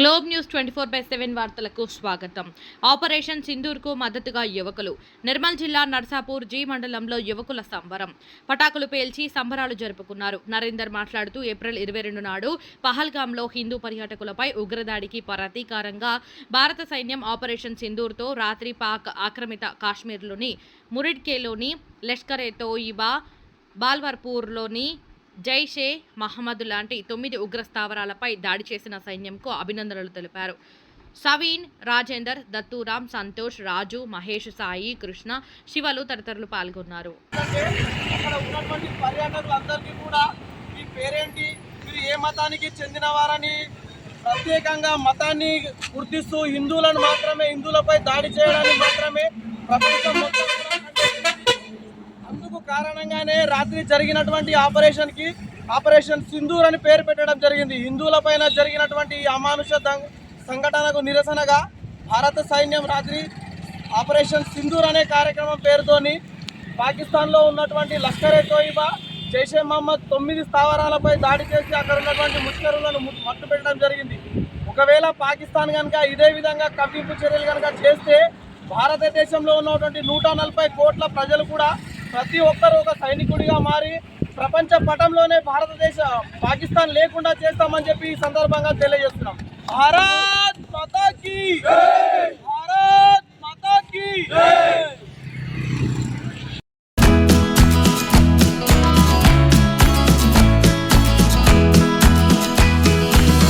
Globe News twenty four by seven వార్తలకు స్వాగతం. Operation సింధూర్కు మద్దతుగా యువకులు. నిర్మల్ జిల్లా నర్సాపూర్ జీ మండలంలో యువకుల సంబరం. పటాకులు పేల్చి సంబరాలు జరుపుకున్నారు. నరేందర్ మాట్లాడుతూ ఏప్రిల్ ఇరవై రెండు నాడు పహల్గాంలో హిందూ పర్యాటకులపై ఉగ్రదాడికి ప్రతీకారంగా భారత సైన్యం ఆపరేషన్ సింధూర్తో రాత్రి పాక్ ఆక్రమిత కాశ్మీర్లోని మురిడ్కేలోని లష్కర్ తోయిబా బాల్వర్పూర్లోని జైషే మహమ్మద్ లాంటి తొమ్మిది ఉగ్ర స్థావరాలపై దాడి చేసిన సైన్యంకు అభినందనలు తెలిపారు. సవీన్ రాజేందర్ దత్తూరామ్ సంతోష్ రాజు మహేష్ సాయి కృష్ణ శివలు తదితరులు పాల్గొన్నారు. పర్యాటకులందరికీ కూడా మీ పేరేంటి? మీరు ఏ మతానికి చెందినవారని ప్రత్యేకంగా మతాన్ని గుర్తిస్తూ హిందువులను మాత్రమే హిందువులపై దాడి చేయడానికి మాత్రమే ప్రపంచం మొత్తం కారణంగానే రాత్రి జరిగినటువంటి ఆపరేషన్కి ఆపరేషన్ సింధూర్ అని పేరు పెట్టడం జరిగింది. హిందువులపైన జరిగినటువంటి అమానుష సంఘటనకు నిరసనగా భారత సైన్యం రాత్రి ఆపరేషన్ సింధూర్ అనే కార్యక్రమం పేరుతోని పాకిస్తాన్లో ఉన్నటువంటి లష్కర్ ఏ తోయిబా జైషే మహమ్మద్ తొమ్మిది స్థావరాలపై దాడి చేసి అక్కడ ఉన్నటువంటి ముష్కరులను మట్టు పెట్టడం జరిగింది. ఒకవేళ పాకిస్తాన్ కనుక ఇదే విధంగా కవ్వింపు చర్యలు కనుక చేస్తే భారతదేశంలో ఉన్నటువంటి నూట నలభై కోట్ల ప్రజలు కూడా ప్రతి ఒక్కరూ ఒక సైనికుడిగా మారి ప్రపంచ పటంలోనే భారతదేశ పాకిస్తాన్ లేకుండా చేస్తామని చెప్పి ఈ సందర్భంగా తెలియజేస్తున్నాం. భారత్ మాతాకి!